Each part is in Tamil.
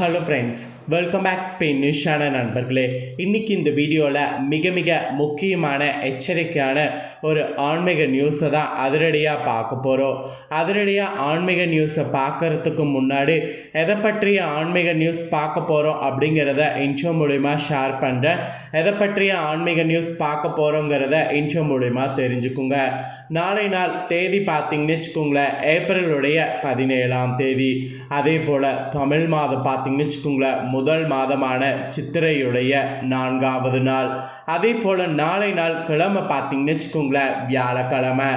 Hello friends welcome back Spain நியூஸான நண்பர்களே. இன்றைக்கி இந்த வீடியோவில் மிக மிக முக்கியமான எச்சரிக்கையான ஒரு ஆன்மீக நியூஸை தான் அதிரடியாக பார்க்க போகிறோம் அதிரடியாக ஆன்மீக நியூஸை பார்க்கறதுக்கு முன்னாடி எதை பற்றிய ஆன்மீக நியூஸ் பார்க்க போகிறோம் அப்படிங்கிறத இன்ட்ரோ மூலிமா ஷேர் பண்ணுறேன் எதை பற்றிய ஆன்மீக நியூஸ் பார்க்க போகிறோங்கிறத இன்ட்ரோ மூலிமா தெரிஞ்சுக்குங்க. நாளை நாள் தேதி பார்த்தீங்கன்னு வச்சுக்கோங்களேன் ஏப்ரலுடைய பதினேழாம் தேதி. அதே போல் தமிழ் மாதம் பார்த்தீங்கன்னு வச்சுக்கோங்களேன் முதல் மாதமான சித்திரையுடைய நான்காவது நாள். அதே போல் நாளை நாள் கிழமை பார்த்தீங்கன்னு வச்சுக்கோங்களேன் வியாழக்கிழமை.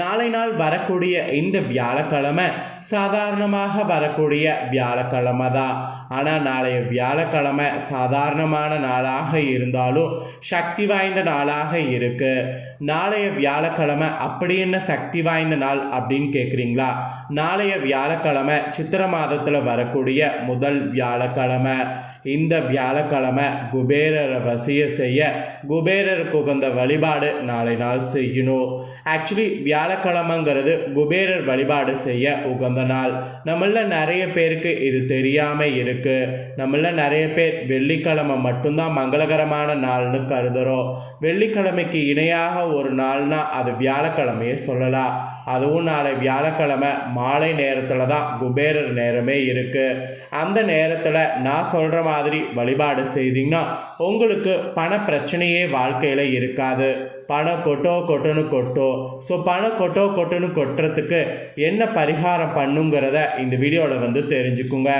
நாளை நாள் வரக்கூடிய இந்த வியாழக்கிழமை சாதாரணமாக வரக்கூடிய வியாழக்கிழமை தான். ஆனால் நாளைய வியாழக்கிழமை சாதாரணமான நாளாக இருந்தாலும் சக்தி வாய்ந்த நாளாக இருக்குது நாளைய வியாழக்கிழமை அப்படி என்ன சக்தி வாய்ந்த நாள் அப்படின்னு கேட்குறீங்களா நாளைய வியாழக்கிழமை சித்திர மாதத்தில் வரக்கூடிய முதல் வியாழக்கிழமை. இந்த வியாழக்கிழமை குபேரரை வசிய செய்ய குபேரருக்கு உகந்த வழிபாடு நாளை நாள் செய்யணும். ஆக்சுவலி வியாழக்கிழமைங்கிறது குபேரர் வழிபாடு செய்ய உகந்த நாள். நம்மள நிறைய பேருக்கு இது தெரியாமல் இருக்குது நம்மள நிறைய பேர் வெள்ளிக்கிழமை மட்டும்தான் மங்களகரமான நாள்னு கருதுகிறோம் வெள்ளிக்கிழமைக்கு இணையாக ஒரு நாள்னால் அது வியாழக்கிழமையே சொல்லலாம். அதுவும் நாளை வியாழக்கிழமை மாலை நேரத்தில் தான் குபேரர் நேரமே இருக்குது அந்த நேரத்தில் நான் சொல்கிற மாதிரி வழிபாடு செய்தீங்கன்னா உங்களுக்கு பண பிரச்சனையே வாழ்க்கையில் இருக்காது. பணம் கொட்டோ கொட்டுன்னு கொட்டோ. ஸோ பணம் கொட்டோ கொட்டுன்னு கொட்டுறதுக்கு என்ன பரிகாரம் பண்ணுங்கிறத இந்த வீடியோவில் வந்து தெரிஞ்சுக்குங்க.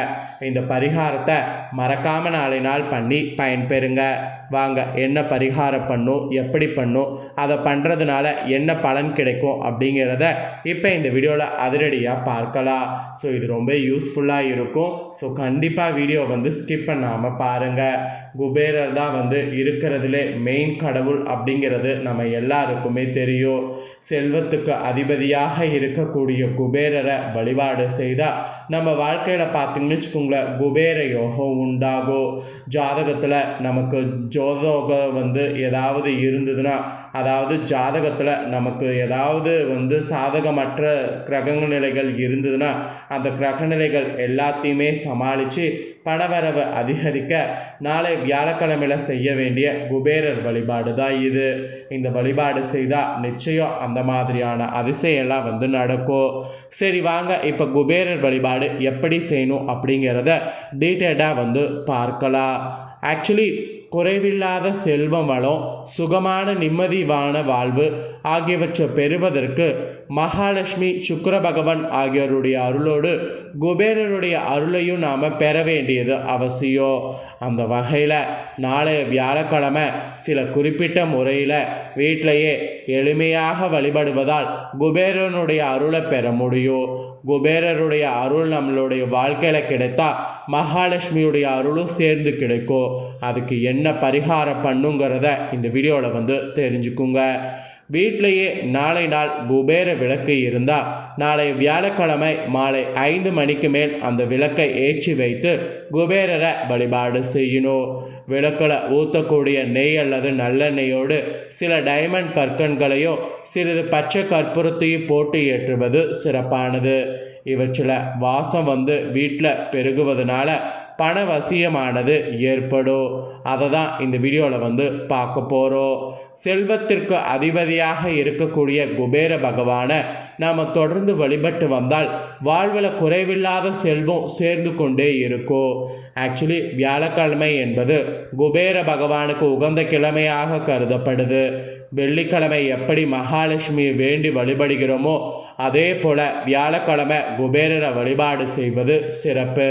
இந்த பரிகாரத்தை மறக்காமல் நாளை நாள் பண்ணி பயன்பெறுங்க. வாங்க என்ன பரிகாரம் பண்ணும் எப்படி பண்ணும் அதை பண்ணுறதுனால என்ன பலன் கிடைக்கும் அப்படிங்கிறத இப்போ இந்த வீடியோவில் அதிரடியாக பார்க்கலாம். ஸோ இது ரொம்ப யூஸ்ஃபுல்லாக இருக்கும். ஸோ கண்டிப்பாக வீடியோ வந்து ஸ்கிப் பண்ணாமல் பாருங்கள் குபேரர் தான் வந்து இருக்கிறதுலே மெயின் கடவுள் அப்படிங்கிறது நம்ம எல்லாருக்குமே தெரியும். செல்வத்துக்கு அதிபதியாக இருக்கக்கூடிய குபேரரை வழிபாடு செய்தால் நம்ம வாழ்க்கையில் பார்த்தீங்கன்னு வச்சுக்கோங்களேன் குபேர யோகம் உண்டாகும். ஜாதகத்தில் நமக்கு ஜோதோகம் வந்து ஏதாவது இருந்ததுன்னா அதாவது ஜாதகத்தில் நமக்கு ஏதாவது வந்து சாதகமற்ற கிரக நிலைகள் இருந்ததுன்னா அந்த கிரக நிலைகள் எல்லாத்தையுமே சமாளித்து பணவரவு அதிகரிக்க நாளை வியாழக்கிழமையில் செய்ய வேண்டிய குபேரர் வழிபாடு தான் இது. இந்த வழிபாடு செய்தால் நிச்சயம் அந்த மாதிரியான அதிசயம்லாம் வந்து நடக்கும். சரி வாங்க இப்போ குபேரர் வழிபாடு எப்படி செய்யணும் அப்படிங்கிறத டீட்டெயிலாக வந்து பார்க்கலாம். ஆக்சுவலி குறைவில்லாத செல்வம் வளம் சுகமான நிம்மதிவான வாழ்வு ஆகியவற்றை பெறுவதற்கு மகாலட்சுமி சுக்கர பகவான் ஆகியோருடைய அருளோடு குபேரருடைய அருளையும் நாம் பெற வேண்டியது அவசியம். அந்த வகையில் நாளைய வியாழக்கிழமை சில குறிப்பிட்ட முறையில் வீட்டிலையே எளிமையாக வழிபடுவதால் குபேரனுடைய அருளை பெற முடியும். குபேரருடைய அருள் நம்மளுடைய வாழ்க்கையில் கிடைத்தா மகாலட்சுமியுடைய அருளும் சேர்ந்து கிடைக்கும். அதுக்கு என்ன பரிகாரம் பண்ணுங்கிறத இந்த வீடியோவில் வந்து தெரிஞ்சுக்குங்க. வீட்டிலேயே நாளை நாள் குபேர விளக்கு இருந்தால் நாளை வியாழக்கிழமை மாலை ஐந்து மணிக்கு மேல் அந்த விளக்கை ஏற்றி வைத்து குபேரரை வழிபாடு செய்யணும் விளக்கில் ஊற்றக்கூடிய நெய் அல்லது நல்லெண்ணெயோடு சில டைமண்ட் கற்கண்களையும் சிறிது பச்சை கற்பூரத்தையும் போட்டு ஏற்றுவது சிறப்பானது. இவற்றில் வாசம் வந்து வீட்டில் பெருகுவதனால பணவசியமானது ஏற்படும் அதை தான் இந்த வீடியோவில் வந்து பார்க்க போகிறோம் செல்வத்திற்கு அதிபதியாக இருக்கக்கூடிய குபேர பகவானை நாம் தொடர்ந்து வழிபட்டு வந்தால் வாழ்வில் குறைவில்லாத செல்வம் சேர்ந்து கொண்டே இருக்கும் ஆக்சுவலி வியாழக்கிழமை என்பது குபேர பகவானுக்கு உகந்த கிழமையாக கருதப்படுது. வெள்ளிக்கிழமை எப்படி மகாலட்சுமியை வேண்டி வழிபடுகிறோமோ அதே போல் வியாழக்கிழமை குபேரரை வழிபாடு செய்வது சிறப்பு.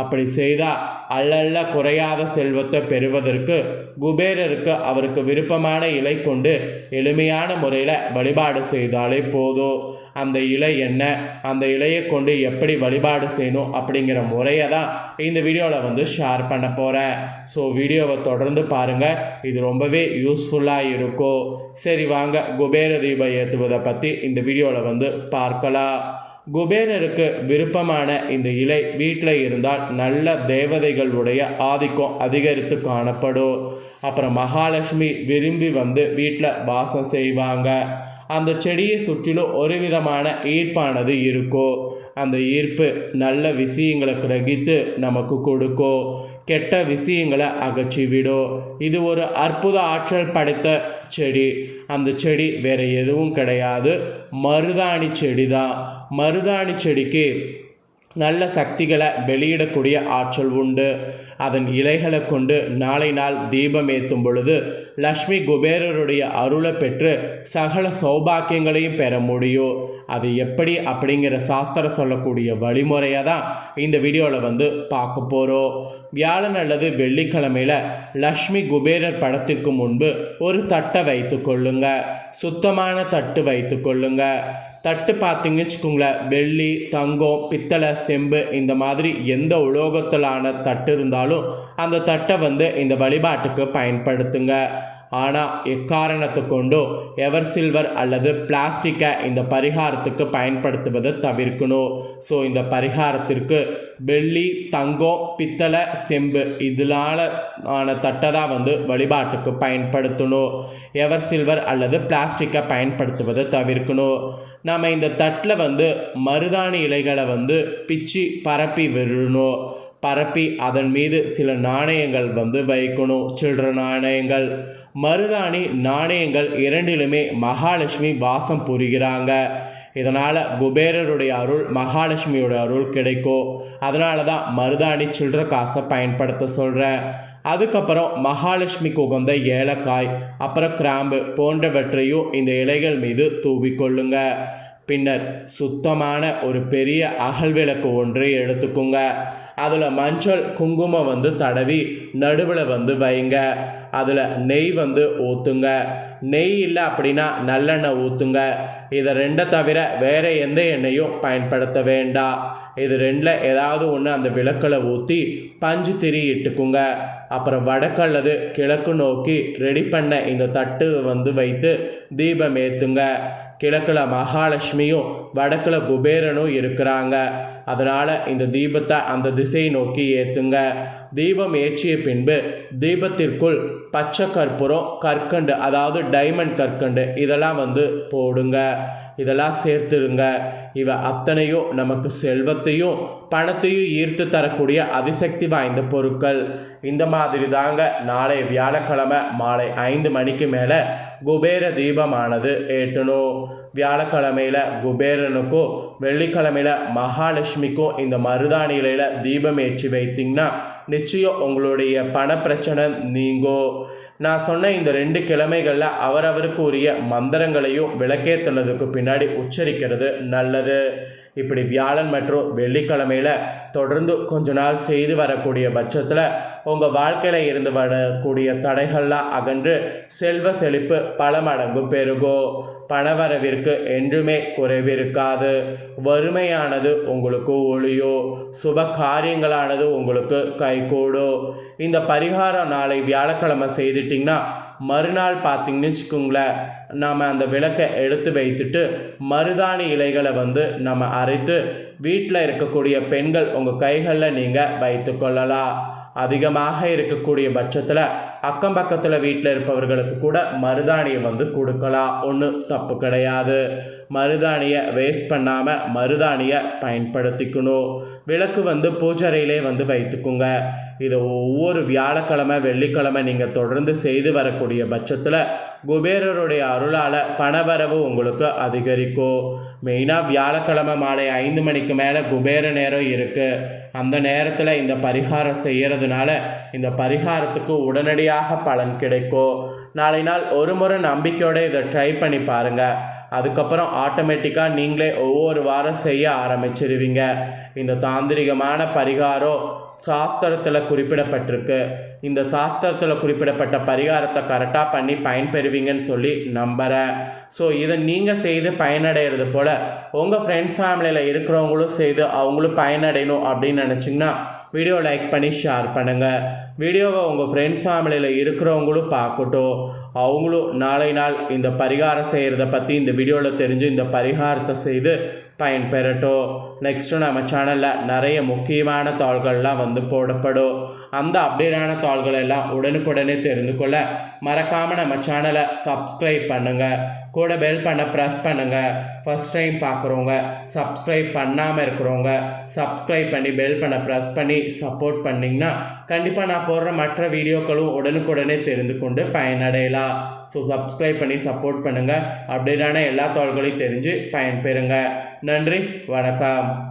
அப்படி செய்தால் அல்லல்ல குறையாத செல்வத்தை பெறுவதற்கு குபேரருக்கு அவருக்கு விருப்பமான இலை கொண்டு எளிமையான முறையில் வழிபாடு செய்தாலே போதும். அந்த இலை என்ன? அந்த இலையை கொண்டு எப்படி வழிபாடு செய்யணும் அப்படிங்கிற முறையை தான் இந்த வீடியோவில் வந்து ஷேர் பண்ண போகிறேன் ஸோ வீடியோவை தொடர்ந்து பாருங்கள் இது ரொம்பவே யூஸ்ஃபுல்லாக இருக்கும். சரி வாங்க. குபேர தீபம் ஏற்றுவதை பற்றி இந்த வீடியோவில் வந்து பார்க்கலாம். குபேரருக்கு விருப்பமான இந்த இலை வீட்டில் இருந்தால் நல்ல தேவதைகளுடைய ஆதிக்கம் அதிகரித்து காணப்படும். அப்புறம் மகாலட்சுமி விரும்பி வந்து வீட்டில் வாசம் செய்வாங்க. அந்த செடியை சுற்றிலும் ஒரு விதமான ஈர்ப்பானது இருக்கும் அந்த ஈர்ப்பு நல்ல விஷயங்களை கிரகித்து நமக்கு கொடுக்கும் கெட்ட விஷயங்களை அகற்றிவிடும் இது ஒரு அற்புத ஆற்றல் படைத்த செடி. அந்த செடி வேறு எதுவும் கிடையாது. மருதாணி செடி தான் மருதாணி செடிக்கு நல்ல சக்திகளை வெளியிடக்கூடிய ஆற்றல் உண்டு. அதன் இலைகளை கொண்டு நாளை நாள் தீபம் ஏற்றும் பொழுது லக்ஷ்மி குபேரருடைய அருளை பெற்று சகல சௌபாக்கியங்களையும் பெற முடியும். அது எப்படி அப்படிங்கிற சாஸ்திரம் சொல்லக்கூடிய வழிமுறையை தான் இந்த வீடியோவில் வந்து பார்க்க போகிறோம் வியாழன் அல்லது வெள்ளிக்கிழமையில் லக்ஷ்மி குபேரர் படத்திற்கு முன்பு ஒரு தட்டை வைத்து கொள்ளுங்க. சுத்தமான தட்டு வைத்து கொள்ளுங்க. தட்டு பார்த்தீங்கன்னு வச்சுக்கோங்களேன் வெள்ளி தங்கம் பித்தளை செம்பு இந்த மாதிரி எந்த உலோகத்திலான தட்டு இருந்தாலும் அந்த தட்டை வந்து இந்த வழிபாட்டுக்கு பயன்படுத்துங்க. ஆனால் எக்காரணத்தை கொண்டோ எவர் சில்வர் அல்லது பிளாஸ்டிக்கை இந்த பரிகாரத்துக்கு பயன்படுத்துவதை தவிர்க்கணும். ஸோ இந்த பரிகாரத்திற்கு வெள்ளி தங்கம் பித்தளை செம்பு இதனால ஆன தட்டை தான் வந்து வழிபாட்டுக்கு பயன்படுத்தணும். எவர் சில்வர் அல்லது பிளாஸ்டிக்கை பயன்படுத்துவதை தவிர்க்கணும். நாம் இந்த தட்டில் வந்து மருதாணி இலைகளை வந்து பிச்சு பரப்பி விடணும். பரப்பி அதன் மீது சில நாணயங்கள் வந்து வைக்கணும். சில்லற நாணயங்கள். மருதாணி நாணயங்கள் இரண்டிலுமே மகாலட்சுமி வாசம் புரிகிறாங்க. இதனால் குபேரருடைய அருள் மகாலட்சுமியோட அருள் கிடைக்கும். அதனால தான் மருதாணி சில்லற காசை பயன்படுத்த சொல்கிறேன் அதுக்கப்புறம் மகாலட்சுமிக்கு உகந்த ஏலக்காய் அப்புறம் கிராம்பு போன்றவற்றையும் இந்த இலைகள் மீது தூவிக்கொள்ளுங்க பின்னர் சுத்தமான ஒரு பெரிய அகல் விளக்கு ஒன்றை எடுத்துக்கோங்க. அதில் மஞ்சள் குங்குமம் வந்து தடவி நடுவில் வந்து வைங்க. அதில் நெய் வந்து ஊற்றுங்க நெய் இல்லை அப்படின்னா நல்லெண்ணெய் ஊற்றுங்க இதை ரெண்டை தவிர வேறு எந்த எண்ணெயும் பயன்படுத்த வேண்டாம். இது ரெண்டில் ஏதாவது ஒன்று அந்த விளக்கில் ஊற்றி பஞ்சு திரி இட்டுக்குங்க. அப்புறம் வடக்கு அல்லது கிழக்கு நோக்கி ரெடி பண்ண இந்த தட்டு வந்து வைத்து தீபம் ஏற்றுங்க கிழக்கில் மகாலட்சுமியும் வடக்கில் குபேரனும் இருக்கிறாங்க. அதனால் இந்த தீபத்தை அந்த திசையை நோக்கி ஏற்றுங்க தீபம் ஏற்றிய பின்பு தீபத்திற்குள் பச்சை கற்பூரம் கற்கண்டு அதாவது டைமண்ட் கற்கண்டு இதெல்லாம் வந்து போடுங்க. இதெல்லாம் சேர்த்துருங்க. இவ அத்தனையும் நமக்கு செல்வத்தையும் பணத்தையும் ஈர்த்து தரக்கூடிய அதிசக்தி வாய்ந்த பொருட்கள். இந்த மாதிரி தாங்க நாளை வியாழக்கிழமை மாலை ஐந்து மணிக்கு மேலே குபேர தீபமானது ஏற்றணும். வியாழக்கிழமையில் குபேரனுக்கும் வெள்ளிக்கிழமையில் மகாலட்சுமிக்கும் இந்த மருதாணி தீபம் ஏற்றி வைத்தீங்கன்னா நிச்சயம் உங்களுடைய பண பிரச்சனை நீங்கும் நான் சொன்ன இந்த ரெண்டு கிழமைகளில் அவரவருக்கு உரிய மந்திரங்களையும் விளக்கேற்றினதுக்கு பின்னாடி உச்சரிக்கிறது நல்லது. இப்படி வியாழன் மற்றும் வெள்ளிக்கிழமையில் தொடர்ந்து கொஞ்ச நாள் செய்து வரக்கூடிய பட்சத்தில் உங்கள் வாழ்க்கையில் இருந்து வரக்கூடிய தடைகள்லாம் அகன்று செல்வ செழிப்பு பல மடங்கு பெருகும். பணவரவிற்கு என்றுமே குறைவிருக்காது. வறுமையானது உங்களுக்கு ஒளியோ சுப காரியங்களானது உங்களுக்கு கைகூடும். இந்த பரிகாரம் நாளை வியாழக்கிழமை செய்துட்டிங்கன்னா மறுநாள் பார்த்தீங்கன்னு வச்சுக்கோங்களேன் நாம் அந்த விளக்கை எடுத்து வைத்துட்டு மருதாணி இலைகளை வந்து நம்ம அரைத்து வீட்டில் இருக்கக்கூடிய பெண்கள் உங்கள் கைகளில் நீங்கள் வைத்து கொள்ளலாம். அதிகமாக இருக்கக்கூடிய பட்சத்தில் அக்கம் பக்கத்தில் வீட்டில் இருப்பவர்களுக்கு கூட மருதாணியை வந்து கொடுக்கலாம். ஒன்றும் தப்பு கிடையாது. மருதாணியை வேஸ்ட் பண்ணாமல் மருதாணியை பயன்படுத்திக்கணும். விளக்கு வந்து பூஜறையிலே வந்து வைத்துக்குங்க. இதை ஒவ்வொரு வியாழக்கிழமை வெள்ளிக்கிழமை நீங்கள் தொடர்ந்து செய்து வரக்கூடிய பட்சத்தில் குபேரருடைய அருளால் பணவரவு உங்களுக்கு அதிகரிக்கும். மெயினாக வியாழக்கிழமை மாலை ஐந்து மணிக்கு மேலே குபேர நேரம் இருக்குது அந்த நேரத்தில் இந்த பரிகாரம் செய்கிறதுனால இந்த பரிகாரத்துக்கு உடனடியாக பலன் கிடைக்கும். நாளை நாள் ஒரு முறை நம்பிக்கையோடு இதை ட்ரை பண்ணி பாருங்கள் அதுக்கப்புறம் ஆட்டோமேட்டிக்காக நீங்களே ஒவ்வொரு வாரம் செய்ய ஆரம்பிச்சிருவீங்க. இந்த தாந்திரிகமான பரிகாரம் சாஸ்திரத்தில் குறிப்பிடப்பட்டிருக்கு. இந்த சாஸ்திரத்தில் குறிப்பிடப்பட்ட பரிகாரத்தை கரெக்டாக பண்ணி பயன்பெறுவீங்கன்னு சொல்லி நம்புகிறேன் ஸோ இதை நீங்கள் செய்து பயனடைகிறது போல் உங்கள் ஃப்ரெண்ட்ஸ் ஃபேமிலியில் இருக்கிறவங்களும் செய்து அவங்களும் பயனடையணும் அப்படின்னு நினச்சிங்கன்னா வீடியோ லைக் பண்ணி ஷேர் பண்ணுங்கள் வீடியோவை உங்கள் ஃப்ரெண்ட்ஸ் ஃபேமிலியில் இருக்கிறவங்களும் பார்க்கட்டும். அவங்களும் நாளை நாள் இந்த பரிகாரம் செய்கிறத பற்றி இந்த வீடியோவில் தெரிஞ்சு இந்த பரிகாரத்தை செய்து பயன்பெறட்டும் நெக்ஸ்ட்டு நம்ம சேனலில் நிறைய முக்கியமான தாள்கள்லாம் வந்து போடப்படும். அந்த அப்டேட்டான தாள்கள் எல்லாம் உடனுக்குடனே தெரிந்து கொள்ள மறக்காமல் நம்ம சேனலை சப்ஸ்கிரைப் பண்ணுங்கள் கூட பெல் பண்ண ப்ரெஸ் பண்ணுங்கள் ஃபஸ்ட் டைம் பார்க்குறவங்க சப்ஸ்கிரைப் பண்ணாமல் இருக்கிறவங்க சப்ஸ்கிரைப் பண்ணி பெல் பண்ண ப்ரெஸ் பண்ணி சப்போர்ட் பண்ணிங்கன்னா கண்டிப்பாக நான் போடுற மற்ற வீடியோக்களும் உடனுக்குடனே தெரிந்து கொண்டு பயனடையலாம். ஸோ சப்ஸ்கிரைப் பண்ணி சப்போர்ட் பண்ணுங்கள் அப்டேட்டான எல்லா தகவல்களையும் தெரிஞ்சு பயன்பெறுங்க. நன்றி வணக்கம்.